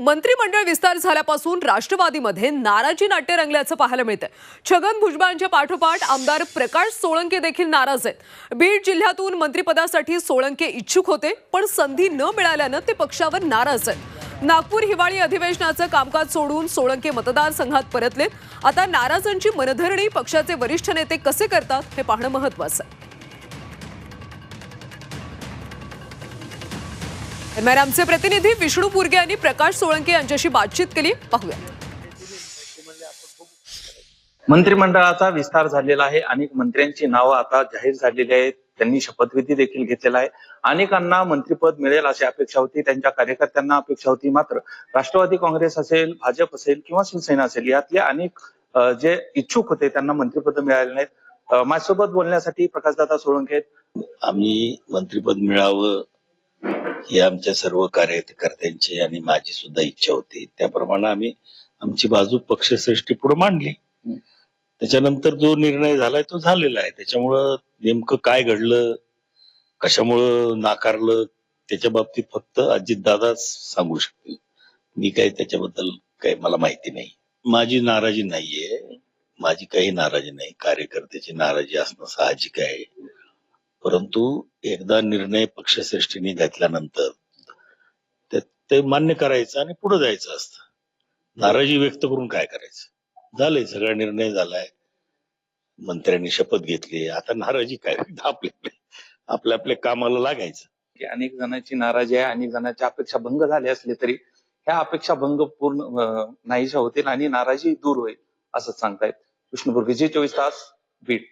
मंत्रिमंडळ विस्तार झाल्यापासून राष्ट्रवादीमध्ये नाराजी नाट्य रंगल्याचं पाहायला मिळतंय. छगन भुजबळांच्या पाठोपाठ आमदार प्रकाश सोळंके देखील नाराज आहेत. बीड जिल्ह्यातून मंत्रिपदासाठी सोळंके इच्छुक होते पण संधी न मिळाल्यानं ते पक्षावर नाराज आहेत. नागपूर हिवाळी अधिवेशनाचं कामकाज सोडून सोळंके मतदारसंघात परतलेत. आता नाराजांची मनधरणी पक्षाचे वरिष्ठ नेते कसे करतात हे पाहणं महत्वाचं आहे. दरम्यान आमचे प्रतिनिधी विष्णू पुरगे यांनी प्रकाश सोळंके यांच्याशी बातचीत केली. पाहूयात. मंत्रिमंडळाचा विस्तार झालेला आहे. अनेक मंत्र्यांची नावं आता जाहीर झालेली आहेत. त्यांनी शपथविधी देखील घेतलेला आहे. अनेकांना मंत्रिपद मिळेल अशी अपेक्षा होती. त्यांच्या कार्यकर्त्यांना अपेक्षा होती. मात्र राष्ट्रवादी काँग्रेस असेल भाजप असेल किंवा शिवसेना असेल यातले अनेक जे इच्छुक होते त्यांना मंत्रिपद मिळाले नाहीत. माझ्यासोबत बोलण्यासाठी प्रकाशदादा सोळंके आहेत. आम्ही मंत्रिपद मिळावं ही आमच्या सर्व कार्यकर्त्यांची आणि माझी सुद्धा इच्छा होती. त्याप्रमाणे आम्ही आमची बाजू पक्षश्रेष्ठी पुढे मांडली. त्याच्यानंतर जो निर्णय झालाय तो झालेला आहे. त्याच्यामुळं नेमकं काय घडलं कशामुळं नाकारलं त्याच्या बाबतीत फक्त अजितदादाच सांगू शकतील. मी काही त्याच्याबद्दल काही मला माहिती नाही. माझी नाराजी नाहीये. माझी काही नाराजी नाही. कार्यकर्त्याची नाराजी असणं साहजिक आहे. परंतु एकदा निर्णय पक्षश्रेष्ठीने घेतल्यानंतर ते- ते मान्य करायचं आणि पुढे जायचं असतं. नाराजी व्यक्त करून काय करायचं? झालंय सगळा निर्णय झालाय. मंत्र्यांनी शपथ घेतली. आता नाराजी काय? आपल्या आपल्या आपल्या कामाला लागायचं. अनेक जणांची नाराजी आहे अनेक जणांच्या अपेक्षा भंग झाले असले तरी ह्या अपेक्षा भंग पूर्ण नाहीशा होतील आणि नाराजी दूर होईल असं सांगतायत. विष्णुपूर विजय चोवीस तास बीड.